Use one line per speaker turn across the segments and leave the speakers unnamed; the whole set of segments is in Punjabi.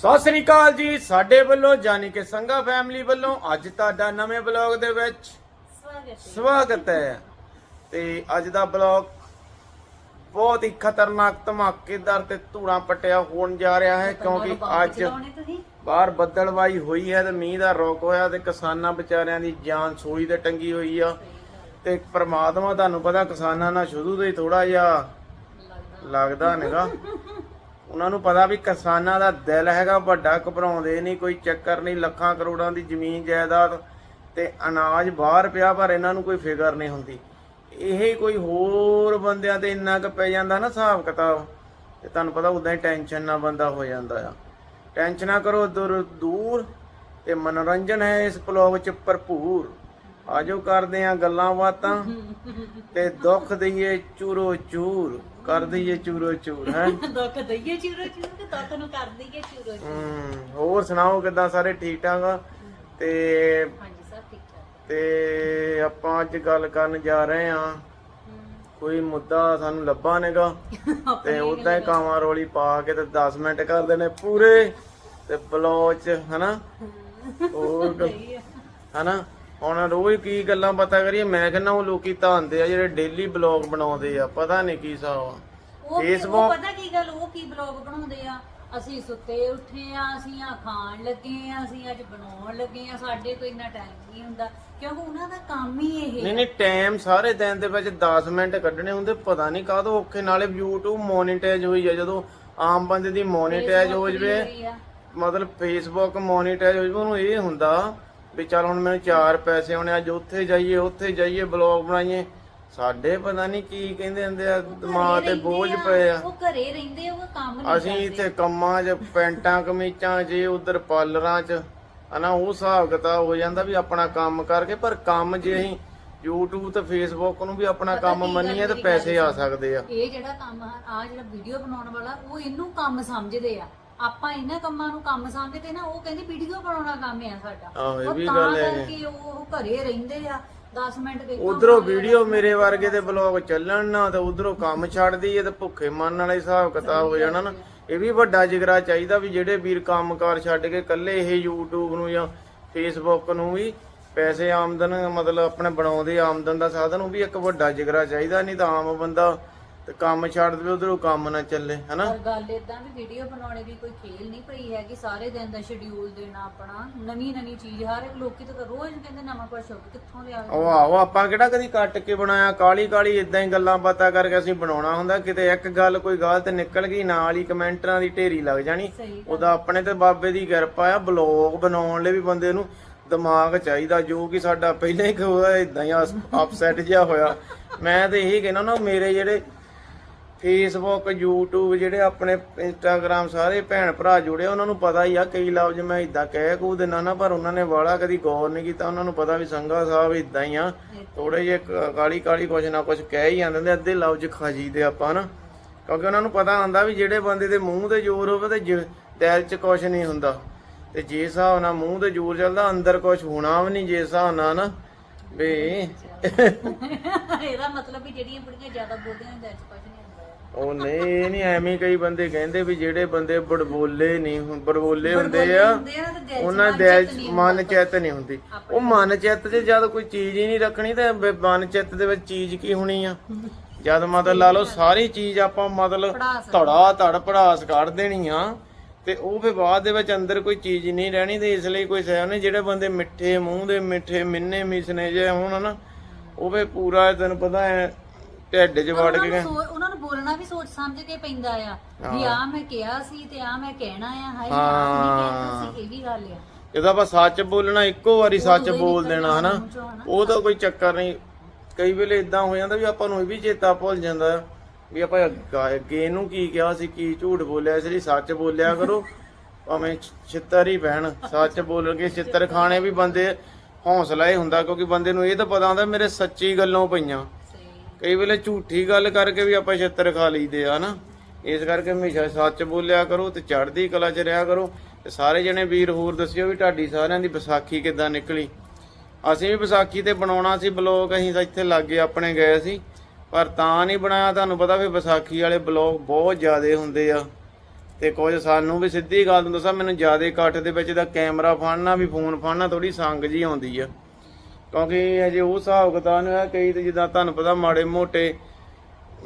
ਸਤਿ ਸ੍ਰੀ ਅਕਾਲ ਜੀ ਸਾਡੇ ਵੱਲੋਂ ਜਾਨੀ ਕਿ ਸੰਗਾ ਫੈਮਿਲੀ ਵੱਲੋਂ ਅੱਜ ਤੁਹਾਡਾ ਨਵੇਂ ਬਲੌਗ ਦੇ ਵਿੱਚ
ਸਵਾਗਤ
ਹੈ। ਤੇ ਅੱਜ ਦਾ ਬਲੌਗ ਬਹੁਤ ਹੀ ਖਤਰਨਾਕ ਧਮਾਕੇਦਾਰ ਤੇ ਧੂਣਾ ਪਟਿਆ ਹੋਣ ਜਾ ਰਿਹਾ ਹੈ ਕਿਉਂਕਿ ਅੱਜ ਬਾਹਰ ਬੱਦਲਵਾਈ ਹੋਈ ਹੈ ਤੇ ਮੀਂਹ ਦਾ ਰੁਕ ਹੋਇਆ ਤੇ ਕਿਸਾਨਾਂ ਵਿਚਾਰਿਆਂ ਦੀ ਜਾਨ ਸੂਈ ਤੇ ਟੰਗੀ ਹੋਈ ਆ। ਤੇ ਪ੍ਰਮਾਤਮਾ ਤੁਹਾਨੂੰ ਪਤਾ ਕਿਸਾਨਾਂ ਨਾਲ ਸ਼ੁਰੂ ਤੋਂ ਹੀ ਥੋੜਾ ਜਿਹਾ ਲੱਗਦਾ ਨੇਗਾ। ਉਹਨਾਂ ਨੂੰ ਪਤਾ ਵੀ ਕਿਸਾਨਾਂ ਦਾ ਦਿਲ ਹੈਗਾ, ਵੱਡਾ ਘਬਰਾਉਂਦੇ ਨਹੀਂ, ਕੋਈ ਚੱਕਰ ਨਹੀਂ, ਲੱਖਾਂ ਕਰੋੜਾਂ ਦੀ ਜ਼ਮੀਨ ਜਾਇਦਾਦ ਤੇ ਅਨਾਜ ਬਾਹਰ ਪਿਆ, ਪਰ ਇਹਨਾਂ ਨੂੰ ਕੋਈ ਫਿਕਰ ਨਹੀਂ ਹੁੰਦੀ। ਇਹ ਕੋਈ ਹੋਰ ਬੰਦਿਆਂ ਤੇ ਇੰਨਾ ਕੁ ਪੈ ਜਾਂਦਾ ਨਾ ਹਿਸਾਬ ਕਿਤਾਬ, ਤੇ ਤੁਹਾਨੂੰ ਪਤਾ ਉਦਾਂ ਹੀ ਟੈਨਸ਼ਨ ਨਾਲ ਬੰਦਾ ਹੋ ਜਾਂਦਾ ਆ। ਟੈਨਸ਼ਨਾਂ ਕਰੋ, ਦੂਰ ਦੂਰ ਤੇ ਮਨੋਰੰਜਨ ਹੈ ਇਸ ਬਲੌਗ ਚ ਭਰਪੂਰ। ਆਜੋ ਕਰਦੇ ਆ ਗੱਲਾਂ ਬਾਤਾਂ ਤੇ ਦੁੱਖ ਦਈਏ ਚੂਰੋ ਚੂਰ ਕਰ ਦਈਏ ਚੂਰੋ ਚੂਰ ਹੈ?
ਦੁੱਖ ਦਈਏ ਚੂਰੋ ਚੂਰ ਤੇ ਦੁੱਖ ਨੂੰ ਕਰ ਦਈਏ ਚੂਰੋ ਚੂਰ।
ਹਮ, ਹੋਰ ਸੁਣਾਓ ਕਿਦਾਂ ਸਾਰੇ ਠੀਕ ਠਾਕ ਆ? ਤੇ
ਹਾਂਜੀ ਸਭ ਠੀਕ ਠਾਕ।
ਤੇ ਆਪਾਂ ਅੱਜ ਗੱਲ ਕਰਨ ਜਾ ਰਹੇ ਆ। ਕੋਈ ਮੁੱਦਾ ਸਾਨੂੰ ਲੱਭਾ ਨੇਗਾ ਤੇ ਉਦਾਂ ਹੀ ਕਾਵਾਂ ਰੋਲੀ ਪਾ ਕੇ ਤੇ 10 ਮਿੰਟ ਕਰ ਦੇਣੇ ਪੂਰੇ ਤੇ ਬਲੌਚ ਹਨਾ? ਹੋਰ। ਹਨਾ? ਹੁਣ ਰੋਜ਼ ਕੀ ਗੱਲਾਂ ਪਤਾ ਕਰੀਏ ਮੈਂ ਕਹਿੰਦਾ ਉਹ ਲੋਕੀ ਧਾਂਦੇ ਆ ਜਿਹੜੇ ਡੇਲੀ ਬਲੌਗ ਬਣਾਉਂਦੇ ਆ ਪਤਾ ਨਹੀਂ ਕੀ ਹਿਸਾਬ ਆ।
ਉਹ
Facebook-
ਪਤਾ ਕੀ ਗੱਲ ਉਹ ਕੀ ਬਲੌਗ ਬਣਾਉਂਦੇ ਆ? ਅਸੀਂ ਸੁੱਤੇ ਉੱਠੇ ਆ ਅਸੀਂ ਆ ਖਾਣ ਲੱਗੇ ਆ ਅਸੀਂ ਅੱਜ ਬਣਾਉਣ ਲੱਗੇ ਆ ਸਾਡੇ ਕੋਲ ਇੰਨਾ ਟਾਈਮ ਨਹੀਂ ਹੁੰਦਾ। ਕਿਉਂਕਿ ਉਹਨਾਂ ਦਾ ਕੰਮ ਹੀ ਇਹ
ਨਹੀਂ ਨਹੀਂ ਟਾਈਮ ਸਾਰੇ ਦਿਨ ਦੇ ਵਿੱਚ 10 ਮਿੰਟ ਕੱਢਣੇ ਹੁੰਦੇ ਪਤਾ ਨਹੀਂ ਕਾਹਦੋਂ ਔਖੇ ਨਾਲੇ YouTube ਮੋਨੀਟਾਈਜ਼ ਹੋਈ ਆ ਜਦੋਂ ਆਮ ਬੰਦੇ ਦੀ ਮੋਨੀਟਾਈਜ਼ ਹੋ ਜਵੇ। ਮਤਲਬ ਫੇਸਬੁੱਕ ਮੋਨੀਟਾਈਜ਼ ਹੋ ਜਵੇ ਉਹਨੂੰ ਇਹ ਹੁੰਦਾ ਵੀ ਚੱਲ ਹੁਣ ਮੈਨੂੰ ਚਾਰ ਪੈਸੇ ਆਉਣੇ ਅੱਜ ਉੱਥੇ ਜਾਈਏ ਉੱਥੇ ਜਾਈਏ ਬਲੌਗ ਬਣਾਈਏ। ਸਾਡੇ ਪਤਾ ਨਹੀਂ ਕੀ ਕਹਿੰਦੇ ਹੁੰਦੇ ਆ ਦਿਮਾਗ ਤੇ ਬੋਝ ਪਏ ਆ।
ਉਹ ਘਰੇ ਰਹਿੰਦੇ ਆ, ਉਹ ਕੰਮ ਨਹੀਂ
ਅਸੀਂ ਇੱਥੇ ਕੰਮਾਂ 'ਚ ਪੈਂਟਾਂ ਕਮੀਜ਼ਾਂ 'ਚ ਉਧਰ ਪਾਰਲਰਾਂ 'ਚ ਹਨਾ ਉਹ ਹਿਸਾਬ ਕਿਤਾਬ ਹੋ ਜਾਂਦਾ ਵੀ ਆਪਣਾ ਕੰਮ ਕਰਕੇ ਪਰ ਕੰਮ ਜੇ ਅਸੀਂ YouTube ਤੇ Facebook ਨੂੰ ਵੀ ਆਪਣਾ ਕੰਮ ਮੰਨੀਏ ਤਾਂ ਪੈਸੇ ਆ। ਸਕਦੇ ਆ।
ਇਹ ਜਿਹੜਾ ਕੰਮ ਆ ਜਿਹੜਾ ਵੀਡੀਓ ਬਣਾਉਣ ਵਾਲਾ ਉਹ ਇਹਨੂੰ ਕੰਮ ਸਮਝਦੇ ਆ। ਆਪਾਂ ਇਹਨਾਂ ਕੰਮਾਂ ਨੂੰ ਕੰਮ ਸਮਝਦੇ ਨਾ ਉਹ ਕਹਿੰਦੇ ਵੀਡੀਓ ਬਣਾਉਣਾ ਕੰਮ ਆ ਸਾਡਾ।
ਆਹੋ, ਇਹ
ਉਹ
ਵੀ
ਤਾਂ
ਗੱਲ ਹੈ।
ਕਰਕੇ ਉਹ ਘਰੇ ਰਹਿੰਦੇ ਆ 10 ਮਿੰਟ ਦੇ
ਉਧਰੋਂ ਵੀਡੀਓ ਮੇਰੇ ਵਰਗੇ ਦੇ ਬਲੌਗ ਚੱਲਣ ਨਾ ਤੇ ਉਧਰੋਂ ਕੰਮ ਛੱਡ ਦਈਏ ਤੇ ਭੁੱਖੇ ਮਰਨ ਵਾਲਾ ਹਿਸਾਬ ਕਿਤਾਬ ਹੋ ਜਾਣਾ ਨਾ। ਇਹ ਵੀ ਵੱਡਾ ਜਿਗਰਾ ਚਾਹੀਦਾ ਵੀ ਜਿਹੜੇ ਵੀਰ ਕੰਮਕਾਰ ਛੱਡ ਕੇ ਇਕੱਲੇ ਇਹ YouTube ਨੂੰ ਜਾਂ Facebook ਨੂੰ ਵੀ ਪੈਸੇ ਆਮਦਨ ਮਤਲਬ ਆਪਣੇ ਬਣਾਉਂਦੇ ਆਮਦਨ ਦਾ ਸਾਧਨ ਉਹ ਵੀ ਇੱਕ ਵੱਡਾ ਜਿਗਰਾ ਚਾਹੀਦਾ ਨਹੀਂ ਤਾਂ ਆਮ ਬੰਦਾ ਤੇ ਕੰਮ ਛੱਡ ਦੇਵੇ ਉਧਰੋਂ ਕੰਮ ਨਾ ਚੱਲੇ ਹਨਾ?
ਪਰ ਗੱਲ ਇਦਾਂ ਵੀ ਵੀਡੀਓ ਬਣਾਉਣੇ ਦੀ ਕੋਈ ਖੇਲ ਨਹੀਂ ਪਈ ਹੈਗੀ ਸਾਰੇ ਦਿਨ ਦਾ ਸ਼ਡਿਊਲ ਦੇਣਾ ਆਪਣਾ ਨਵੀਂ ਨਵੀਂ ਚੀਜ਼ ਹਰ ਇੱਕ ਲੋਕੀ ਤਾਂ ਰੋਜ਼ ਕਹਿੰਦੇ ਨਵਾਂ ਕੁਛ ਹੋ ਕਿੱਥੋਂ ਲਿਆ
ਉਹ ਆਹੋ ਆਪਾਂ ਕਿਹੜਾ ਕਦੀ ਕੱਟ ਕੇ ਬਣਾਇਆ ਕਾਲੀ ਕਾਲੀ ਇਦਾਂ ਹੀ ਗੱਲਾਂ ਬਾਤਾਂ ਕਰਕੇ ਅਸੀਂ ਬਣਾਉਣਾ ਹੁੰਦਾ ਕਿਤੇ ਇੱਕ ਗੱਲ ਕੋਈ ਗਲਤ ਨਿਕਲ ਗਈ ਨਾਲ ਹੀ ਕਮੈਂਟਰਾਂ ਦੀ ਢੇਰੀ ਲੱਗ ਜਾਣੀ। ਉਹਦਾ ਆਪਣੇ ਤੇ ਬਾਬੇ ਦੀ ਕਿਰਪਾ ਆ ਬਲੌਗ ਬਣਾਉਣ ਲਈ ਵੀ ਬੰਦੇ ਨੂੰ ਦਿਮਾਗ ਚਾਹੀਦਾ ਜੋ ਕਿ ਸਾਡਾ ਪਹਿਲਾਂ ਹੀ ਹੋਇਆ ਇਦਾਂ ਹੀ ਅਪਸੈਟ ਜਿਹਾ ਹੋਇਆ। ਮੈਂ ਤੇ ਇਹੀ ਕਹਿਣਾ ਨਾ ਮੇਰੇ ਜਿਹੜੇ ਫੇਸਬੁੱਕ YouTube, ਜਿਹੜੇ ਆਪਣੇ Instagram ਸਾਰੇ ਭੈਣ ਭਰਾ ਜੁੜੇ ਉਹਨਾਂ ਨੂੰ ਪਤਾ ਹੀ ਆ ਕਈ ਲਫ਼ਜ਼ ਮੈਂ ਇਦਾਂ ਕਹਿ ਕੂ ਦਿੰਦਾ ਨਾ, ਪਰ ਉਹਨਾਂ ਨੇ ਵਾਲਾ ਕਦੀ ਗੌਰ ਨਹੀਂ ਕੀਤਾ, ਉਹਨਾਂ ਨੂੰ ਪਤਾ ਵੀ ਸੰਗਾ ਸਾਹਿਬ ਇਦਾਂ ਹੀ ਆ। ਥੋੜੇ ਜਿਹੇ ਕਾਲੀ ਕਾਲੀ ਕੁਛ ਨਾ ਕੁਛ ਕਹਿ ਹੀ ਜਾਂਦੇ ਨੇ ਅੱਧੇ ਲਫ਼ਜ਼ ਖਾਜੀ ਦੇ ਆਪਾਂ ਨਾ। ਕਿਉਂਕਿ ਉਹਨਾਂ ਨੂੰ ਪਤਾ ਹੁੰਦਾ ਵੀ ਜਿਹੜੇ ਬੰਦੇ ਦੇ ਮੂੰਹ ਤੇ ਜ਼ੋਰ ਹੋਵੇ ਤੇ ਜ- ਦਿਲ 'ਚ ਕੁਛ ਨਹੀਂ ਹੁੰਦਾ। ਤੇ ਜੇ ਹਿਸਾਬ ਨਾਲ ਮੂੰਹ ਤੇ ਜ਼ੋਰ ਚੱਲਦਾ, ਅੰਦਰ ਕੁਛ ਹੋਣਾ ਵੀ ਨਹੀਂ ਜੇ ਹਿਸਾਬ ਨਾਲ ਨਾ, ਵੀ
ਇਹਦਾ ਮਤਲਬ ਵੀ ਜਿਹੜੀਆਂ ਬੁੜੀਆਂ ਜ਼ਿਆਦਾ ਬੋਲਦੀਆਂ ਨੇ
ਉਹ ਨਹੀਂ ਇਹ ਨਹੀਂ ਐਵੇਂ ਕਈ ਬੰਦੇ ਕਹਿੰਦੇ ਵੀ ਜਿਹੜੇ ਬੰਦੇ ਬੜਬੋਲੇ ਨਹੀਂ ਹੁੰ- ਬੜਬੋਲੇ ਹੁੰਦੇ ਆ ਉਹਨਾਂ ਦੇ
ਨਹੀਂ
ਮਨ ਚਿੱਤ ਨਹੀਂ ਹੁੰਦੀ। ਉਹ ਮਨ ਚਿੱਤ 'ਚ ਜਦ ਕੋਈ ਚੀਜ਼ ਹੀ ਨਹੀਂ ਰੱਖਣੀ ਤੇ ਬ- ਮਨ ਚਿੱਤ ਦੇ ਵਿੱਚ ਚੀਜ਼ ਕੀ ਹੋਣੀ ਆ? ਜਦ ਮਤਲਬ ਲਾ ਲਓ ਸਾਰੀ ਚੀਜ਼ ਆਪਾਂ ਮਤਲਬ। ਧੜਾ ਧੜ ਪੜਾਸ ਕੱਢ ਦੇਣੀ ਆ ਤੇ ਉਹ ਫਿਰ ਬਾਅਦ ਦੇ ਵਿੱਚ ਅੰਦਰ ਕੋਈ ਚੀਜ਼ ਨਹੀਂ ਰਹਿਣੀ ਤੇ ਇਸ ਲਈ ਕੋਈ ਸਹਿ ਨੇ ਜਿਹੜੇ ਬੰਦੇ ਮਿੱਠੇ ਮੂੰਹ ਦੇ ਮਿੱਠੇ ਮਿੰਨੇ ਮਿਸਨੇ ਜੇ ਹੋਣ ਨਾ ਉਹ ਵੀ ਪੂਰਾ ਤੈਨੂੰ ਪਤਾ ਹੈ ਢਿੱਡ 'ਚ ਵੜ ਕੇ
ਸੋਚ- ਉਹਨਾਂ ਨੂੰ ਬੋਲਣਾ ਵੀ ਸੋਚ ਸਮਝ ਕੇ ਪੈਂਦਾ ਆ ਵੀ ਆ ਮੈਂ ਕਿਹਾ ਸੀ ਤੇ ਆ ਮੈਂ ਕਹਿਣਾ ਆ ਕਹਿਣਾ ਸੀ ਇਹ ਵੀ ਗੱਲ ਆ।
ਜਦੋਂ ਆਪਾਂ ਸੱਚ ਬੋਲਣਾ ਇੱਕੋ ਵਾਰੀ ਸੱਚ
ਹੀ
ਬੋਲ ਦੇਣਾ ਹਨਾ। ਉਹ ਤਾਂ ਕੋਈ ਚੱਕਰ ਨਹੀਂ। ਕਈ ਵੇਲੇ ਇਦਾਂ ਹੋ ਜਾਂਦਾ ਵੀ ਆਪਾਂ ਨੂੰ ਇਹ ਵੀ ਚੇਤਾ ਭੁੱਲ ਜਾਂਦਾ ਹੈ ਵੀ ਆਪਾਂ ਅੱਗਾ- ਇਹਨੂੰ ਕੀ ਕਿਹਾ ਸੀ ਕੀ ਝੂਠ ਬੋਲਿਆ ਇਸ ਲਈ ਸੱਚ ਬੋਲਿਆ ਕਰੋ ਭਾਵੇਂ ਛਿੱਤਰ ਹੀ ਪੈਣ ਸੱਚ ਬੋਲ ਕੇ ਛਿੱਤਰ ਖਾਣੇ ਵੀ ਬੰਦੇ ਹੌਸਲਾ ਹੀ ਹੁੰਦਾ ਕਿਉਂਕਿ ਬੰਦੇ ਨੂੰ ਇਹ ਤਾਂ ਪਤਾ ਹੁੰਦਾ ਮੇਰੇ ਸੱਚੀ ਗੱਲੋਂ ਪਈਆਂ। ਕਈ ਵੇਲੇ ਝੂਠੀ ਗੱਲ ਕਰਕੇ ਵੀ ਆਪਾਂ ਛੱਤਰ ਖਾ ਲਈਦੇ ਆ ਨਾ ਇਸ ਕਰਕੇ ਹਮੇਸ਼ਾ ਸੱਚ ਬੋਲਿਆ ਕਰੋ ਤੇ ਚੜ੍ਹਦੀ ਕਲਾ 'ਚ ਰਿਹਾ ਕਰੋ। ਤੇ ਸਾਰੇ ਜਣੇ ਵੀਰ ਹੋਰ ਦੱਸਿਓ ਵੀ ਤੁਹਾਡੀ ਸਾਰਿਆਂ ਦੀ ਵਿਸਾਖੀ ਕਿੱਦਾਂ ਨਿਕਲੀ? ਅਸੀਂ ਵੀ ਵਿਸਾਖੀ ਤੇ ਬਣਾਉਣਾ ਸੀ ਬਲੌਗ, ਅਸੀਂ ਤਾਂ ਇੱਥੇ ਲਾਗੇ ਆਪਣੇ ਗਏ ਸੀ। ਪਰ ਤਾਂ ਨਹੀਂ ਬਣਾਇਆ, ਤੁਹਾਨੂੰ ਪਤਾ ਵੀ ਵਿਸਾਖੀ ਵਾਲੇ ਬਲੌਗ ਬਹੁਤ ਜ਼ਿਆਦੇ ਹੁੰਦੇ ਆ। ਤੇ ਕੁਝ ਸਾਨੂੰ ਵੀ ਸਿੱਧੀ ਗੱਲ ਤੁਹਾਨੂੰ ਦੱਸਾਂ, ਮੈਨੂੰ ਜ਼ਿਆਦਾ ਇਕੱਠ ਦੇ ਵਿੱਚ ਦਾ ਕੈਮਰਾ ਫੜਨਾ ਵੀ, ਫੋਨ ਫੜਨਾ ਥੋੜੀ ਸੰਗ ਜੀ ਆਉਂਦੀ ਆ। ਕਿਉਂਕਿ ਅਜੇ ਉਹ ਹਿਸਾਬ ਕਿਤਾਬ ਨਹੀਂ ਹੋਇਆ ਕਈ ਤੇ ਜਿੱਦਾਂ ਤੁਹਾਨੂੰ ਪਤਾ ਮਾੜੇ ਮੋਟੇ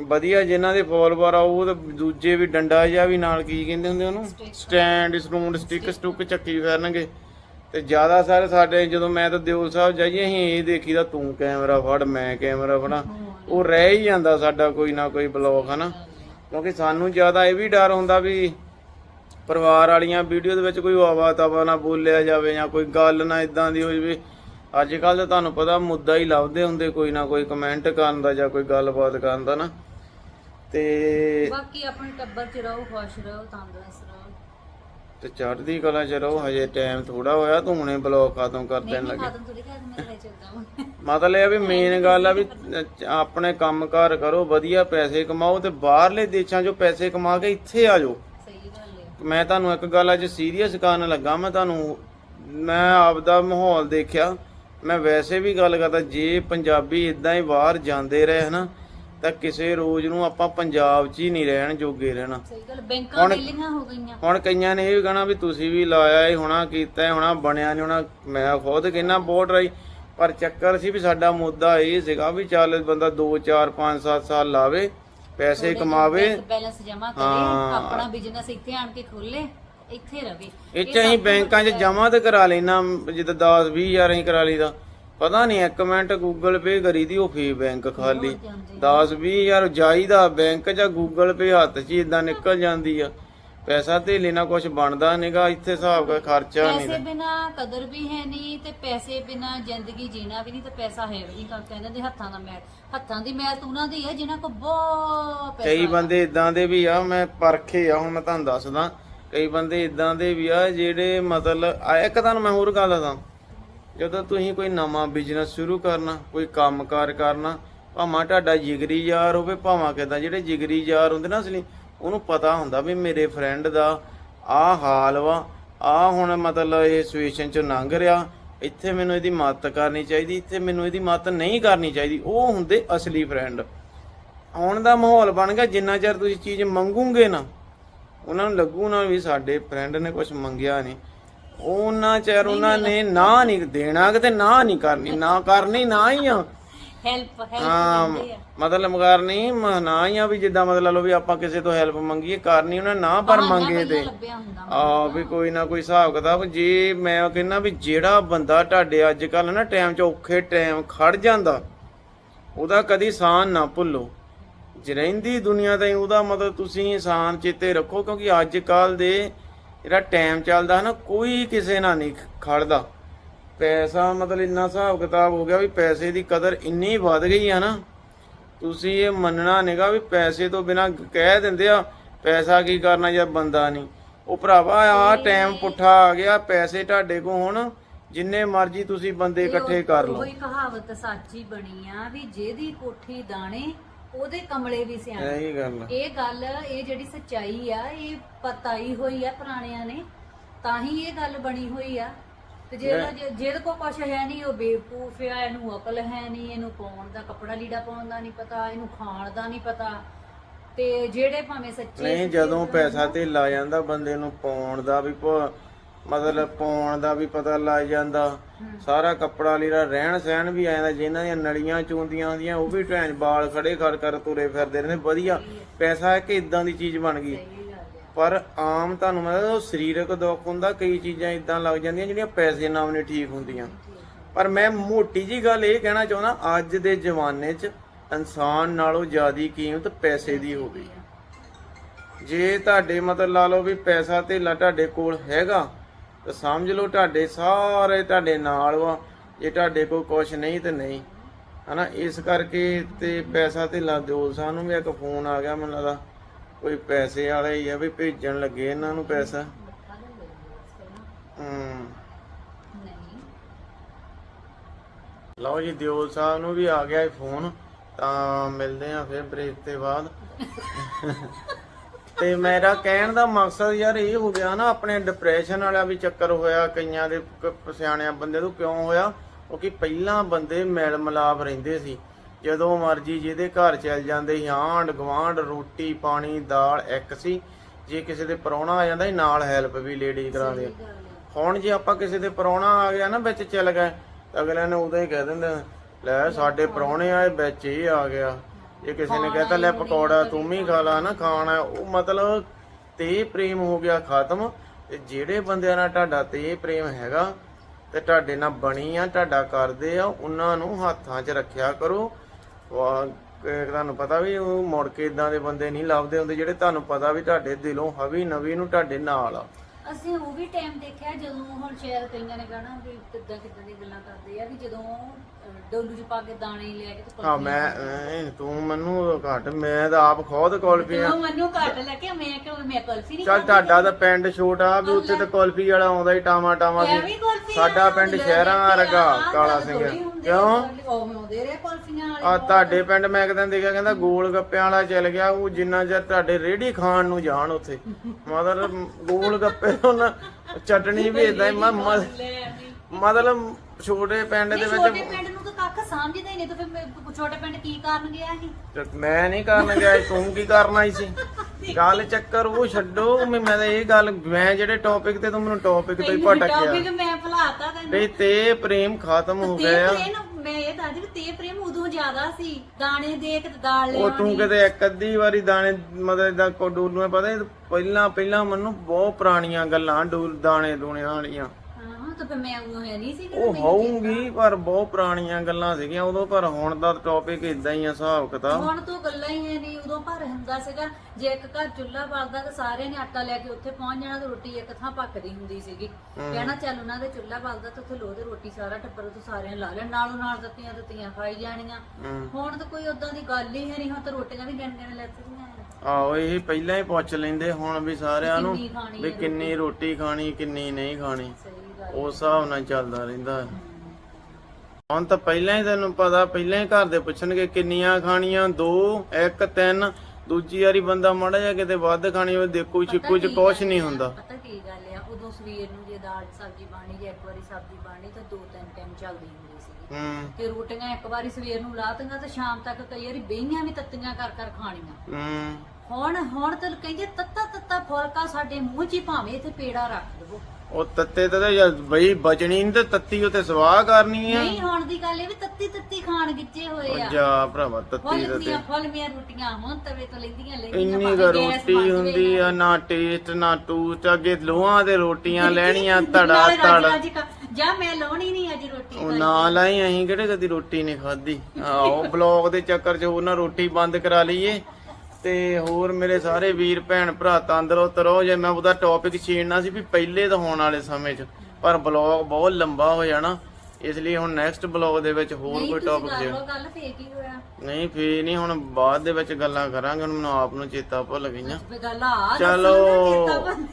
ਵਧੀਆ ਜਿਨ੍ਹਾਂ ਦੇ ਫੋਲੋਵਰ ਆ ਉਹ ਤਾਂ ਦੂਜੇ ਵੀ ਡੰਡਾ ਜਾਂ ਵੀ ਨਾਲ ਕੀ ਕਹਿੰਦੇ ਹੁੰਦੇ ਉਹਨੂੰ? ਸਟੈਂਡ ਸਟੂੰਡ ਸਟਿੱਕ ਸਟੁੱਕ ਚੱਕੀ ਫਿਰਨਗੇ। ਤੇ ਜ਼ਿਆਦਾ ਸਾਰੇ ਸਾਡੇ ਜਦੋਂ ਮੈਂ ਤਾਂ ਦਿਓਲ ਸਾਹਿਬ ਜਾਈਏ ਅਸੀਂ ਇਹ ਦੇਖੀਦਾ ਤੂੰ ਕੈਮਰਾ ਫੜ ਮੈਂ ਕੈਮਰਾ ਫੜਾਂ। ਉਹ ਰਹਿ ਹੀ ਜਾਂਦਾ ਸਾਡਾ ਕੋਈ ਨਾ ਕੋਈ ਬਲੌਗ ਹਨਾ? ਕਿਉਂਕਿ ਸਾਨੂੰ ਜ਼ਿਆਦਾ ਇਹ ਵੀ ਡਰ ਹੁੰਦਾ ਵੀ ਪਰਿਵਾਰ ਵਾਲੀਆਂ ਵੀਡੀਓ ਦੇ ਵਿੱਚ ਕੋਈ ਆਵਾ ਤਵਾ ਨਾ ਬੋਲਿਆ ਜਾਵੇ ਜਾਂ ਕੋਈ ਗੱਲ ਨਾ ਇਦਾਂ ਦੀ ਹੋ ਜਾਵੇ। ਅੱਜ ਕੱਲ ਤਾਂ ਤੁਹਾਨੂੰ ਪਤਾ ਮੁੱਦਾ ਹੀ ਲੱਭਦੇ ਹੁੰਦੇ ਕੋਈ ਨਾ ਕੋਈ ਕਮੈਂਟ ਕਰਨ ਦਾ ਜਾਂ ਕੋਈ ਗੱਲਬਾਤ ਕਰਨ ਦਾ ਨਾ। ਤੇ
ਬਾਕੀ ਆਪਣੇ ਟੱਬਰ ਚ ਰਹੋ ਖੁਸ਼ ਰਹੋ ਤੰਦਰੁਸਤ ਰਹੋ।
ਤੇ ਚੜ੍ਹਦੀ ਕਲਾ ਚ ਰਹੋ ਹਜੇ ਟਾਈਮ ਥੋੜਾ ਹੋਇਆ ਤੂੰ ਹੁਣੇ ਬਲੌਗ ਖਤਮ ਕਰ ਦੇਣ ਲੱਗੇ।
ਖਾਦਮ ਥੋੜੀ ਕਰ ਮੈਂ ਲੈ ਚੱਲਦਾ
ਮਤਲਬ ਇਹ ਆ ਵੀ ਮੇਨ ਗੱਲ ਆ ਵੀ ਆਪਣੇ ਕੰਮਕਾਰ ਕਰੋ ਵਧੀਆ ਪੈਸੇ ਕਮਾਓ ਤੇ ਬਾਹਰਲੇ ਦੇਸ਼ਾਂ 'ਚੋਂ ਪੈਸੇ ਕਮਾ ਕੇ ਇੱਥੇ ਆ ਜਾਓ।
ਸਹੀ ਗੱਲ ਹੈ
ਮੈਂ ਤੁਹਾਨੂੰ ਇੱਕ ਗੱਲ ਅੱਜ ਸੀਰੀਅਸ ਕਰਨ ਲੱਗਾ ਮੈਂ ਤੁਹਾਨੂੰ ਮੈਂ ਆਪਦਾ ਮਾਹੌਲ ਦੇਖਿਆ। ਮੈਂ ਵੈਸੇ ਵੀ ਗੱਲ ਕਰਦਾ ਜੇ ਪੰਜਾਬੀ ਇਦਾਂ ਹੀ ਬਾਹਰ ਜਾਂਦੇ ਰਹੇ ਹਨਾ ਤਾਂ ਕਿਸੇ ਰੋਜ਼ ਨੂੰ ਆਪਾਂ ਪੰਜਾਬ 'ਚ ਹੀ ਨਹੀਂ ਰਹਿਣ ਜੋਗੇ ਰਹਿਣਾ।
ਸਹੀ ਗੱਲ ਬੈਂਕਾਂ ਵੇਲੀਆਂ ਹੋ ਗਈਆਂ।
ਹੁਣ ਕਈਆਂ ਨੇ ਇਹ ਵੀ ਕਹਣਾ ਵੀ ਤੁਸੀਂ ਵੀ ਲਾਇਆ ਇਹ ਹੋਣਾ ਕੀਤਾ ਹੋਣਾ ਬਣਿਆ ਨਹੀਂ ਹੋਣਾ ਮੈਂ ਖੁਦ ਕਹਿੰਦਾ ਬਹੁਤ ਰਹੀ। ਪਰ ਚੱਕਰ ਸੀ ਵੀ ਸਾਡਾ ਮੁੱਦਾ ਇਹ ਸੀਗਾ ਵੀ ਚੱਲ ਬੰਦਾ 2 4 5 7 ਸਾਲ ਲਾਵੇ ਪੈਸੇ ਕਮਾਵੇ।
ਬੈਲੈਂਸ ਜਮਾ ਕਰੇ। ਆਪਣਾ ਬਿਜ਼ਨਸ ਇੱਥੇ ਆਣ ਕੇ ਖੋਲੇ। ਇੱਥੇ ਰਵੇ।
ਇਹ ਚ ਅਸੀਂ ਬੈਂਕਾਂ 'ਚ ਜਮਾ ਤੇ ਕਰਾ ਲੈਣਾ ਜਿੱਦਾਂ 10 20 ਹਜ਼ਾਰ ਅਸੀਂ ਕਰਾ ਲਈਦਾ। ਪਤਾ ਨਹੀਂ ਇੱਕ ਮਿੰਟ ਗੂਗਲ ਪੇ ਕਰੀ ਦੀ ਉਹ ਫੀ ਬੈਂਕ ਖਾਲੀ।
ਜਾਂਦੀ।
10 20 ਹਜ਼ਾਰ ਜਾਈਦਾ ਬੈਂਕ 'ਚ ਗੂਗਲ ਪੇ ਹੱਥ 'ਚ ਇਦਾਂ ਨਿਕਲ ਜਾਂਦੀ ਆ। ਪੈਸਾ ਧੇਲੇ ਨਾਲ ਕੁਝ ਬਣਦਾ ਨਹੀਂਗਾ ਇੱਥੇ ਹਿਸਾਬ ਦਾ ਖਰਚਾ ਨਹੀਂ
ਪੈਸੇ ਬਿਨਾ ਕਦਰ ਵੀ ਹੈ ਨਹੀਂ ਤੇ ਪੈਸੇ ਬਿਨਾ ਜ਼ਿੰਦਗੀ ਜੀਣਾ ਵੀ ਨਹੀਂ ਤੇ ਪੈਸਾ ਹੈ ਵੀ ਨਹੀਂ ਕਹਿੰਦੇ ਨੇ ਹੱਥਾਂ ਦਾ ਮੈਲ ਹੱਥਾਂ ਦੀ ਮੈਲ ਤਾਂ ਉਹਨਾਂ ਦੀ ਹੈ ਜਿਨ੍ਹਾਂ ਕੋ ਬਹੁਤ ਪੈਸਾ
ਕਈ ਬੰਦੇ ਇਦਾਂ ਦੇ ਵੀ ਆ ਮੈਂ ਪਰਖੇ ਆ ਹੁਣ ਮੈਂ ਤੁਹਾਨੂੰ ਦੱਸਦਾ। ਕਈ ਬੰਦੇ ਇਦਾਂ ਦੇ ਵੀ ਆ ਜਿਹੜੇ ਮਤਲਬ, ਆ ਇੱਕ ਤੁਹਾਨੂੰ ਮੈਂ ਹੋਰ ਗੱਲ ਦੱਸਾਂ। ਜਦੋਂ ਤੁਸੀਂ ਕੋਈ ਨਵਾਂ ਬਿਜ਼ਨਸ ਸ਼ੁਰੂ ਕਰਨਾ, ਕੋਈ ਕੰਮਕਾਰ ਕਰਨਾ, ਭਾਵੇਂ ਤੁਹਾਡਾ ਜਿਗਰੀ ਯਾਰ ਹੋਵੇ, ਭਾਵੇਂ ਕਿਦਾਂ, ਜਿਹੜੇ ਜਿਗਰੀ ਯਾਰ ਹੁੰਦੇ ਨਾ ਅਸਲੀ, ਉਹਨੂੰ ਪਤਾ ਹੁੰਦਾ ਵੀ ਮੇਰੇ ਫਰੈਂਡ ਦਾ ਆ ਹਾਲ ਵਾ, ਆ ਹੁਣ ਮਤਲਬ ਇਹ ਸਿਚੁਏਸ਼ਨ ਚ ਲੰਘ ਰਿਹਾ, ਇੱਥੇ ਮੈਨੂੰ ਇਹਦੀ ਮਦਦ ਕਰਨੀ ਚਾਹੀਦੀ, ਇੱਥੇ ਮੈਨੂੰ ਇਹਦੀ ਮਦਦ ਨਹੀਂ ਕਰਨੀ ਚਾਹੀਦੀ, ਉਹ ਹੁੰਦੇ ਅਸਲੀ ਫਰੈਂਡ ਆਉਣ ਦਾ ਮਾਹੌਲ ਬਣ ਗਿਆ, ਜਿੰਨਾ ਚਿਰ ਤੁਸੀਂ ਚੀਜ਼ ਮੰਗੋਗੇ ਨਾ ਉਹਨਾਂ ਨੂੰ ਲੱਗੂ ਨਾ ਵੀ ਸਾਡੇ ਫਰੈਂਡ ਨੇ ਕੁਝ ਮੰਗਿਆ ਨਹੀਂ ਉਹਨਾਂ ਚਿਰ ਉਹਨਾਂ ਨੇ ਨਾ ਨਹੀਂ ਦੇਣਾ ਕਿਤੇ ਨਾ ਨਹੀਂ ਕਰਨੀ ਨਾ ਕਰਨੀ ਨਾ ਹੀ ਆ।
ਹੈਲਪ ਹੈਲਪ
ਮਤਲਬ ਕਰਨੀ ਨਾ ਹੀ ਆ ਵੀ ਜਿੱਦਾਂ ਮਤਲਬ ਲਓ ਵੀ ਆਪਾਂ ਕਿਸੇ ਤੋਂ ਹੈਲਪ ਮੰਗੀਏ ਕਰਨੀ ਉਹਨਾਂ ਨਾ ਪਰ ਮੰਗੇ ਤੇ। ਆ ਵੀ ਕੋਈ ਨਾ ਕੋਈ ਹਿਸਾਬ ਕਿਤਾਬ ਜੇ ਮੈਂ ਕਹਿੰਦਾ ਵੀ ਜਿਹੜਾ ਬੰਦਾ ਤੁਹਾਡੇ ਅੱਜ ਕੱਲ ਨਾ ਟਾਈਮ 'ਚ ਔਖੇ ਟਾਈਮ ਖੜ ਜਾਂਦਾ ਉਹਦਾ ਕਦੀ ਸਾਨ ਨਾ ਭੁੱਲੋ। ਜੇ ਰਹਿੰਦੀ ਦੁਨੀਆ ਤਾਂ ਉਹਦਾ ਮਤਲਬ ਤੁਸੀਂ ਇਨਸਾਨ ਚੇਤੇ ਰੱਖੋ ਕਿਉਂਕਿ ਅੱਜ ਕੱਲ ਦੇ ਜਿਹੜਾ ਟਾਈਮ ਚੱਲਦਾ ਹੈ ਨਾ ਕੋਈ ਕਿਸੇ ਨਾਲ ਨਹੀਂ ਖੜਦਾ। ਪੈਸਾ ਮਤਲਬ ਇੰਨਾ ਹਿਸਾਬ ਕਿਤਾਬ ਹੋ ਗਿਆ ਵੀ ਪੈਸੇ ਦੀ ਕਦਰ ਇੰਨੀ ਵੱਧ ਗਈ ਆ ਨਾ ਤੁਸੀਂ ਇਹ ਮੰਨਣਾ ਨਹੀਂਗਾ ਵੀ ਪੈਸੇ ਤੋਂ ਬਿਨਾ ਕਹਿ ਦਿੰਦੇ ਆ ਪੈਸਾ ਕੀ ਕਰਨਾ ਜਾਂ ਬੰਦਾ ਨਹੀਂ। ਉਹ ਭਰਾਵਾ ਆ ਟਾਈਮ ਪੁੱਠਾ ਆ ਗਿਆ ਪੈਸੇ ਤੁਹਾਡੇ ਕੋਲ ਹੁਣ ਜਿੰਨੇ ਮਰਜ਼ੀ ਤੁਸੀਂ ਬੰਦੇ ਇਕੱਠੇ ਕਰ ਲਓ।
ਕੋਈ ਕਹਾਵਤ ਸੱਚੀ ਬਣੀ ਆ ਵੀ ਜਿਹਦੀ ਕੋਠੀ ਦਾਣੇ ਉਹਦੇ ਕਮਲੇ ਵੀ ਸਿਆਣੇ।
ਇਹੀ ਗੱਲ ਆ।
ਇਹ ਗੱਲ ਇਹ ਜਿਹੜੀ ਸੱਚਾਈ ਆ ਇਹ ਪਤਾ ਹੀ ਹੋਈ ਆ ਪੁਰਾਣਿਆਂ ਨੇ। ਤਾਂ ਹੀ ਇਹ ਗੱਲ ਬਣੀ ਹੋਈ ਆ। ਤੇ ਜਿਹੜਾ ਜਿਹਦੇ ਕੋ ਕੁਛ ਹੈ ਨਹੀਂ ਉਹ ਬੇਵਕੂਫ ਆ ਇਹਨੂੰ ਅਕਲ ਹੈ ਨਹੀਂ ਇਹਨੂੰ ਪਾਉਣ ਦਾ ਕੱਪੜਾ ਲੀੜਾ ਪਾਉਣ ਦਾ ਨਹੀਂ ਪਤਾ ਇਹਨੂੰ ਖਾਣ ਦਾ ਨਹੀਂ ਪਤਾ। ਤੇ ਜਿਹੜੇ ਭਾਵੇਂ ਸੱਚੇ
ਨਹੀਂ ਜਦੋਂ ਪੈਸਾ ਤੇ ਲਾ ਜਾਂਦਾ ਬੰਦੇ ਨੂੰ ਪਾਉਣ ਦਾ ਵੀ ਭ- ਮਤਲਬ ਪਾਉਣ ਦਾ ਵੀ ਪਤਾ ਲੱਗ ਜਾਂਦਾ। ਸਾਰਾ ਕੱਪੜਾ ਲੀੜਾ, ਰਹਿਣ ਸਹਿਣ ਵੀ ਆ ਜਾਂਦਾ। ਜਿਨ੍ਹਾਂ ਦੀਆਂ ਨਲੀਆਂ ਚੂੰਦੀਆਂ ਹੁੰਦੀਆਂ, ਉਹ ਵੀ ਟੈਂਜ ਬਾਲ ਖੜੇ ਕਰ ਕਰ ਤੁਰੇ ਫਿਰਦੇ ਰਹਿੰਦੇ। ਵਧੀਆ। ਪੈਸਾ ਹੈ ਕਿ ਇਦਾਂ ਦੀ ਚੀਜ਼ ਬਣ ਗਈ। ਪਰ ਆਮ ਤੁਹਾਨੂੰ ਮੈਂ ਉਹ ਸਰੀਰਕ ਦੁੱਖ ਹੁੰਦਾ, ਕਈ ਚੀਜ਼ਾਂ ਇਦਾਂ ਲੱਗ ਜਾਂਦੀਆਂ ਜਿਹੜੀਆਂ ਪੈਸੇ ਨਾਲ ਨਹੀਂ ਠੀਕ ਹੁੰਦੀਆਂ। ਪਰ ਮੈਂ ਮੋਟੀ ਜੀ ਗੱਲ ਇਹ ਕਹਿਣਾ ਚਾਹੁੰਦਾ, ਅੱਜ ਦੇ ਜ਼ਮਾਨੇ 'ਚ ਇਨਸਾਨ ਨਾਲੋਂ ਜ਼ਿਆਦੀ ਕੀਮਤ ਪੈਸੇ ਦੀ ਹੋ ਗਈ। ਜੇ ਤੁਹਾਡੇ ਮਤਲਬ ਲਾ ਲਓ ਵੀ ਪੈਸਾ ਤੇ ਤੁਹਾਡੇ ਕੋਲ ਹੈਗਾ ਤਾਂ ਸਮਝ ਲਓ ਤੁਹਾਡੇ ਸਾਰੇ ਤੁਹਾਡੇ ਨਾਲ ਵਾ। ਜੇ ਤੁਹਾਡੇ ਕੋਲ ਕੁਝ ਨਹੀਂ ਤੇ ਨਹੀਂ। ਹਨਾ, ਇਸ ਕਰਕੇ ਤੇ ਪੈਸਾ ਤੇ ਲਾ ਦਿਓ। ਸਾਨੂੰ ਵੀ ਇੱਕ ਫੋਨ ਆ ਗਿਆ ਮੈਨੂੰ ਲੱਗਦਾ। ਕੋਈ ਪੈਸੇ ਵਾਲਾ ਹੀ ਆ ਵੀ ਭੇਜਣ ਲੱਗੇ ਇਹਨਾਂ ਨੂੰ ਪੈਸਾ। ਲਓ ਜੀ, ਦਿਓਲ ਸਾਹਿਬ ਨੂੰ ਵੀ ਆ ਗਿਆ ਫੋਨ। ਤਾਂ ਮਿਲਦੇ ਆ ਫਿਰ ਬ੍ਰੇਕ ਤੇ ਬਾਅਦ। ਤੇ ਮੇਰਾ ਕਹਿਣ ਦਾ ਮਕਸਦ ਯਾਰ ਇਹ ਹੋ ਗਿਆ ਨਾ ਆਪਣੇ ਡਿਪਰੈਸ਼ਨ ਵਾਲਾ ਵੀ ਚੱਕਰ ਹੋਇਆ ਕਈਆਂ ਦੇ ਕ- ਸਿਆਣਿਆਂ ਬੰਦੇ ਤੋਂ ਕਿਉਂ ਹੋਇਆ? ਕਿਉਂਕਿ ਪਹਿਲਾਂ ਬੰਦੇ ਮਿਲ ਮਿਲਾਪ ਰਹਿੰਦੇ ਸੀ। ਜਦੋਂ ਮਰਜ਼ੀ ਜਿਹਦੇ ਘਰ ਚੱਲ ਜਾਂਦੇ ਸੀ ਆਂਢ ਗਵਾਂਢ ਰੋਟੀ ਪਾਣੀ ਦਾਲ ਇੱਕ ਸੀ। ਜੇ ਕਿਸੇ ਦੇ ਪ੍ਰਾਹੁਣਾ ਆ ਜਾਂਦਾ ਸੀ ਨਾਲ ਹੈਲਪ ਵੀ ਲੇਡੀ ਕਰਾ ਦੇ ਹੁਣ ਜੇ ਆਪਾਂ ਕਿਸੇ ਦੇ ਪ੍ਰਾਹੁਣਾ ਆ ਗਿਆ ਨਾ ਵਿੱਚ ਚੱਲ ਗਏ ਅਗਲਿਆਂ ਨੇ ਉਦੋਂ ਹੀ ਕਹਿ ਦਿੰਦੇ ਲੈ ਸਾਡੇ ਪ੍ਰਾਹੁਣੇ ਆਏ ਵਿੱਚ ਇਹ ਆ ਗਿਆ। ਜੇ ਕਿਸੇ ਨੇ ਕਹਿਤਾ, ਲੈ ਪਕੌੜਾ ਤੂੰ ਵੀ ਖਾ ਲਾ ਨਾ ਖਾਣਾ ਉਹ ਮਤਲਬ ਤੇ ਪ੍ਰੇਮ ਹੋ ਗਿਆ ਖਤਮ। ਤੇ ਜਿਹੜੇ ਬੰਦਿਆਂ ਨਾਲ ਤੁਹਾਡਾ ਤੇ ਪ੍ਰੇਮ ਹੈਗਾ, ਤੇ ਤੁਹਾਡੇ ਨਾਲ ਬਣੀ ਆ, ਤੁਹਾਡਾ ਕਰਦੇ ਆ, ਉਹਨਾਂ ਨੂੰ ਹੱਥਾਂ 'ਚ ਰੱਖਿਆ ਕਰੋ। ਤੁਹਾਨੂੰ ਪਤਾ ਵੀ ਉਹ ਮੁੜ ਕੇ ਇਦਾਂ ਦੇ ਬੰਦੇ ਨਹੀਂ ਲੱਭਦੇ ਹੁੰਦੇ, ਜਿਹੜੇ ਤੁਹਾਨੂੰ ਪਤਾ ਵੀ ਤੁਹਾਡੇ ਦਿਲੋਂ ਹਵੀ ਨਵੀ ਨੂੰ ਤੁਹਾਡੇ ਨਾਲ ਆ।
ਅਸੀਂ ਉਹ ਵੀ ਟਾਈਮ ਦੇਖਿਆ ਜਦੋਂ ਹੁਣ ਸ਼ਾਇਦ ਕਈਆਂ ਨੇ ਕਹਣਾ ਵੀ ਕਿੱਦਾਂ ਕਿੱਦਾਂ ਦੀ ਗੱਲਾਂ ਕਰਦੇ ਆ ਵੀ ਜਦੋਂ ਅਹ, ਡੋਲੂ ਚ ਪਾ ਕੇ ਦਾਣੇ ਲੈ ਕੇ ਤੇ
ਹਾਂ ਮੈਂ ਐਂ, ਤੂੰ ਮੈਨੂੰ ਘੱਟ ਮੈਂ ਤਾਂ ਆਪ ਖੁਦ ਕੁਲਫੀਆਂ
ਉਹ ਮੈਨੂੰ ਘੱਟ ਲੱਗੇ ਮੈਂ ਕਿਉਂ ਮੈਂ ਕੁਲਫੀ ਨਹੀਂ
ਚੱਲ ਤੁਹਾਡਾ ਤਾਂ ਪਿੰਡ ਛੋਟਾ ਵੀ ਉੱਥੇ ਤਾਂ ਕੁਲਫੀ ਵਾਲਾ ਆਉਂਦਾ ਹੀ ਟਾਮਾ ਟਾਮਾ
ਐਵੇਂ
ਸੀ
ਕੁਲਫੀ
ਸਾਡਾ ਪਿੰਡ ਸ਼ਹਿਰਾਂ ਵਰਗਾ ਕਾਲਾ ਸਿੰਘ। ਕਿਉਂ?
ਉਹ ਰਹੇ ਕੁਲਫੀਆਂ ਵਾਲੇ
ਆ ਤੁਹਾਡੇ ਪਿੰਡ ਮੈਂ ਇੱਕ ਦਿਨ ਦੇਖਿਆ, ਕਹਿੰਦਾ ਗੋਲ ਗੱਪਿਆਂ ਵਾਲਾ ਚੱਲ ਗਿਆ, ਉਹ ਜਿੰਨਾ ਚਿਰ ਤੁਹਾਡੇ ਰੇੜੀ ਖਾਣ ਨੂੰ ਜਾਣ ਉੱਥੇ। ਮਤਲਬ ਗੋਲ ਗੱਪੇ ਉਹਨਾਂ ਚਟਣੀ ਵੀ ਇਦਾਂ ਹੀ ਮ- ਮਤਲਬ ਛੋਟੇ ਪਿੰਡ ਦੇ ਵਿੱਚ
ਛੋਟੇ ਪਿੰਡ ਨੂੰ ਤਾਂ ਕੱਖ ਸਮਝਦੇ ਹੀ ਨਹੀਂ ਤੇ ਫਿਰ ਮੈਂ ਛੋਟੇ ਪਿੰਡ ਕੀ ਕਰਨ ਗਿਆ ਸੀ?
ਤੇ ਮੈਂ ਨਹੀਂ ਕਰਨ ਗਿਆ ਤੂੰ ਕੀ ਕਰਨਾ ਹੀ ਸੀ? ਗੱਲ ਚੱਕਰ ਉਹ ਛੱਡੋ ਮੈਂ ਮੈਂ ਤਾਂ ਇਹ ਗੱਲ ਮੈਂ ਜਿਹੜੇ ਟੌਪਿਕ ਤੇ ਤੂੰ ਮੈਨੂੰ ਟੌਪਿਕ ਤੋਂ ਹੀ ਭਟਕਿਆ।
ਟੌਪਿਕ ਮੈਂ ਭੁਲਾਤਾ ਤੈਨੂੰ।
ਵੀ ਤੇ ਪ੍ਰੇਮ ਖਤਮ ਹੋ
ਤੇ
ਗਿਆ।
ਪ੍ਰੇਮ ਮੈਂ ਇਹ ਦੱਸਦੀ ਵੀ ਤੇ ਪ੍ਰੇਮ ਉਦੋਂ ਜ਼ਿਆਦਾ ਸੀ ਦਾਣੇ ਦੇ ਕੇ ਤੇ ਦਾਲ ਲੈ
ਉਹ ਤੂੰ ਕਿਤੇ ਇੱਕ ਅੱਧੀ ਵਾਰੀ ਦਾਣੇ ਮਤਲਬ ਇਦਾਂ ਕੋ ਡੂਲ ਨੂੰ ਪਤਾ ਇਹ ਪਹਿਲਾਂ ਪਹਿਲਾਂ ਮੈਨੂੰ ਬਹੁਤ ਪੁਰਾਣੀਆਂ ਗੱਲਾਂ ਡੂਲ ਦਾਣੇ ਦੂਣਿਆਂ ਵਾਲੀਆਂ
ਹਾਂ ਤਾਂ ਫਿਰ ਮੈਂ ਉਹ ਹੈ ਨਹੀਂ ਸੀ ਕਿ
ਉਹ ਹੋਊਗੀ ਪਰ ਬਹੁਤ ਪੁਰਾਣੀਆਂ ਗੱਲਾਂ ਸੀਗੀਆਂ। ਉਦੋਂ ਪਰ ਹੁਣ ਦਾ ਟੌਪਿਕ ਇਦਾਂ ਹੀ ਆ ਹਿਸਾਬ ਕਿਤਾਬ।
ਹੁਣ ਤੋਂ ਗੱਲਾਂ ਹੀ ਹੈ ਨਹੀਂ ਉਦੋਂ ਪਰ ਹੁੰਦਾ ਸੀਗਾ। ਜੇ ਇੱਕ ਘਰ ਚੁੱਲ੍ਹਾ ਬਲਦਾ ਤਾਂ ਸਾਰਿਆਂ ਨੇ ਆਟਾ ਲੈ ਕੇ ਉੱਥੇ ਪਹੁੰਚ ਜਾਣਾ ਤੇ ਰੋਟੀ ਇੱਕ ਥਾਂ ਪੱਕਦੀ ਹੁੰਦੀ ਸੀਗੀ। ਕਹਿਣਾ ਚੱਲ ਉਹਨਾਂ ਦੇ ਚੁੱਲ੍ਹਾ ਬਲਦਾ ਤਾਂ ਉੱਥੇ ਲੋਹ ਦੇ ਰੋਟੀ ਸਾਰਾ ਟੱਬਰ ਤੋਂ ਸਾਰਿਆਂ ਲਾ ਲਿਆ। ਨਾਲੋਂ ਨਾਲ ਦਿੱਤੀਆਂ ਦਿੱਤੀਆਂ ਖਾਈ ਜਾਣੀਆਂ। ਹੁਣ ਤਾਂ ਕੋਈ ਉਦਾਂ ਦੀ ਗੱਲ ਹੀ ਹੈ ਨਹੀਂ ਹੁਣ ਤਾਂ ਰੋਟੀਆਂ ਵੀ ਗਿਣ ਗਿਣ ਲੈਤੀਆਂ
ਆਹੋ ਇਹ ਪਹਿਲਾਂ ਹੀ ਪੁੱਛ ਲੈਂਦੇ ਹੁਣ ਵੀ ਸਾਰਿਆਂ ਨੂੰ ਵੀ ਕਿੰਨੀ ਰੋਟੀ। ਖਾਣੀ ਕਿੰਨੀ ਨਹੀਂ ਖਾਣੀ। ਉਸ ਹਿਸਾਬ ਨਾਲ ਚੱਲਦਾ ਰਹਿੰਦਾ। ਹੈ। ਹੁਣ ਤਾਂ ਪਹਿਲਾਂ ਹੀ ਤੈਨੂੰ ਪਤਾ ਪਹਿਲਾਂ ਹੀ ਘਰ ਦੇ ਪੁੱਛਣਗੇ ਕਿੰਨੀਆਂ ਖਾਣੀਆਂ ਦੋ ਇੱਕ ਤਿੰਨ ਦੂਜੀ ਵਾਰੀ ਬੰਦਾ ਮਾੜਾ ਜਿਹਾ ਕਿਤੇ ਵੱਧ ਖਾਣੀ ਹੋਵੇ ਦੇਖੋ ਚਿੱਕੂ ਚ ਕੁਛ ਨਹੀਂ ਹੁੰਦਾ।
ਪਤਾ ਕੀ ਗੱਲ ਆ ਉਦੋਂ ਸਵੇਰ ਨੂੰ ਜੇ ਦਾਲ ਸਬਜ਼ੀ ਬਾਣੀ ਜੇ ਇੱਕ ਵਾਰੀ ਸਬਜ਼ੀ ਬਾਣੀ ਤਾਂ ਦੋ ਤਿੰਨ ਟਾਈਮ ਚੱਲਦੀ ਹੁੰਦੀ ਸੀ
ਹੂੰ।
ਤੇ ਰੋਟੀਆਂ ਇੱਕ ਵਾਰੀ ਸਵੇਰ ਨੂੰ ਲਾਤੀਆਂ ਤੇ ਸ਼ਾਮ ਤੱਕ ਕਈ ਵਾਰੀ ਬਈਆਂ ਵੀ ਤੱਤੀਆਂ ਕਰ ਕਰ ਖਾਣੀਆਂ।
ਹੂੰ।
ਹੁਣ ਹੁਣ ਤਾਂ ਕਹਿੰਦੇ ਤੱਤਾ ਤੱਤਾ ਫੁਲਕਾ ਸਾਡੇ ਮੂੰਹ 'ਚ ਹੀ ਭਾਵੇਂ ਇੱਥੇ ਪੇੜਾ ਰੱਖ ਦੇਵੋ।
ਉਹ ਤੱਤੇ ਤੇ ਬਈ ਬਚਣੀ ਨਹੀਂ ਤੇ ਤੱਤੀ ਉਤੇ ਸਵਾਹ ਕਰਨੀ ਆ।
ਨਹੀਂ ਹੁਣ ਦੀ ਗੱਲ ਇਹ ਵੀ ਤੱਤੀ ਤੱਤੀ ਖਾਣ ਗਿੱਜੇ ਹੋਏ
ਉਹ
ਆ
ਜਾ ਭਰਾਵਾ ਤੱਤੀ
ਫੁੱਲ
ਤੇ
ਦੀਆਂ ਫੁੱਲ ਮੀਆਂ ਰੋਟੀਆਂ ਹੁਣ ਤਵੇ ਤੋਂ ਲੈਂਦੀਆਂ ਲੈਂਦੀਆਂ
ਇੰਨੀ
ਭਾਵੇਂ ਗੈਸ
ਰੋਟੀ ਹੁੰਦੀ ਆ ਨਾ ਟੇਸਟ ਨਾ ਟੂਸਟ ਅੱਗੇ ਲੋਹਾਂ ਦੇ ਰੋਟੀਆਂ ਲੈਣੀਆਂ ਧੜਾ
ਨਾਲੇ
ਧੜ
ਰੱਜ ਰੱਜ ਖਾ- ਜਾਂ ਮੈਂ ਲਾਉਣੀ ਨਹੀਂ ਅੱਜ ਰੋਟੀ
ਉਹ ਨਾਲ ਆਈ ਅਸੀਂ ਕਿਹੜੇ ਕਦੀ ਰੋਟੀ ਨਹੀਂ ਖਾਧੀ। ਆਹੋ ਬਲੌਗ ਦੇ ਚੱਕਰ 'ਚ ਉਹਨਾਂ ਰੋਟੀ ਬੰਦ ਕਰਾ ਲਈਏ। ਤੇ ਹੋਰ ਮੇਰੇ ਸਾਰੇ ਵੀਰ ਭੈਣ ਭਰਾ ਤੰਦਰੁਸਤ ਰਹੋ। ਜੇ ਮੈਂ ਉਹਦਾ ਟੌਪਿਕ ਛੇੜਨਾ ਸੀ ਵੀ ਪਹਿਲੇ ਤਾਂ ਹੋਣ ਵਾਲੇ ਸਮੇਂ 'ਚ ਪਰ ਬਲੌਗ ਬਹੁਤ ਲੰਬਾ ਹੋ ਜਾਣਾ ਇਸ ਲਈ ਹੁਣ ਨੈਕਸਟ ਬਲੌਗ ਦੇ ਵਿੱਚ ਹੋਰ ਕੋਈ ਟੌਪਿਕ
ਲਓ ਗੱਲ ਹੀ ਹੋਇਆ?
ਨਹੀਂ ਫੇਰ ਨਹੀਂ ਹੁਣ ਬਾਅਦ ਦੇ ਵਿੱਚ ਗੱਲਾਂ ਕਰਾਂਗੇ ਹੁਣ ਮੈਨੂੰ ਆਪ ਨੂੰ ਚੇਤਾ ਭੁੱਲ ਗਈਆਂ। ਚਲੋ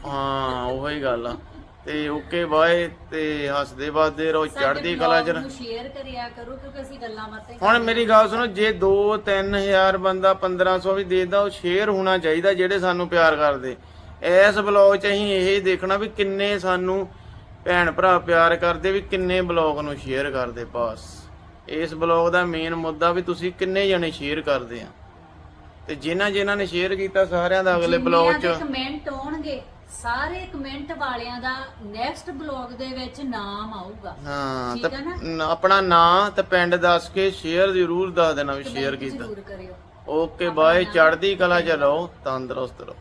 ਹਾਂ ਉਹੀ ਗੱਲ ਆ। ਤੇ ਓਕੇ ਬਾਏ ਤੇ ਹੱਸਦੇ ਵੱਸਦੇ ਰਹੋ ਚੜ੍ਹਦੀ ਕਲਾ ਚ
ਨੂੰ ਸ਼ੇਅਰ ਕਰਿਆ ਕਰੋ ਕਿਉਂਕਿ ਅਸੀਂ ਗੱਲਾਂ ਬਾਤਾਂ ਹੀ
ਹੁਣ ਮੇਰੀ ਗੱਲ ਸੁਣੋ ਜੇ 2 3000 ਬੰਦਾ 1500 ਵੀ ਦੇਦਾ ਉਹ ਸ਼ੇਅਰ ਹੋਣਾ ਚਾਹੀਦਾ ਜਿਹੜੇ ਸਾਨੂੰ ਪਿਆਰ ਕਰਦੇ। ਇਸ ਬਲੌਗ 'ਚ ਅਸੀਂ ਇਹ ਦੇਖਣਾ ਵੀ ਕਿੰਨੇ ਸਾਨੂੰ ਭੈਣ ਭਰਾ ਪਿਆਰ ਕਰਦੇ ਵੀ ਕਿੰਨੇ ਬਲੌਗ ਨੂੰ ਸ਼ੇਅਰ ਕਰਦੇ ਬਸ। ਇਸ ਬਲੌਗ ਦਾ ਮੇਨ ਮੁੱਦਾ ਵੀ ਤੁਸੀਂ ਕਿੰਨੇ ਜਣੇ ਸ਼ੇਅਰ ਕਰਦੇ ਆ। ਤੇ ਜਿਨ੍ਹਾਂ ਜਿਨ੍ਹਾਂ ਨੇ ਸ਼ੇਅਰ ਕੀਤਾ ਸਾਰਿਆਂ ਦਾ ਅਗਲੇ ਬਲੌਗ 'ਚ
ਕਮੈਂਟ ਆਉਣਗੇ ਸਾਰੇ ਕਮੈਂਟ ਵਾਲਿਆਂ ਦਾ ਨੈਕਸਟ ਬਲੌਗ ਦੇ ਵਿੱਚ ਨਾਮ ਆਊਗਾ।
ਹਾਂ
ਠੀਕ ਹੈ ਨਾ?
ਆਪਣਾ ਨਾਂ ਤੇ ਪਿੰਡ ਦੱਸ ਕੇ ਸ਼ੇਅਰ ਜ਼ਰੂਰ ਦੱਸ ਦੇਣਾ ਵੀ ਸ਼ੇਅਰ ਕੀਤਾ।
ਜ਼ਰੂਰ ਕਰਿਓ।
ਓਕੇ ਬਾਏ ਚੜ੍ਹਦੀ ਕਲਾ ਚ ਰਹੋ ਤੰਦਰੁਸਤ ਰਹੋ।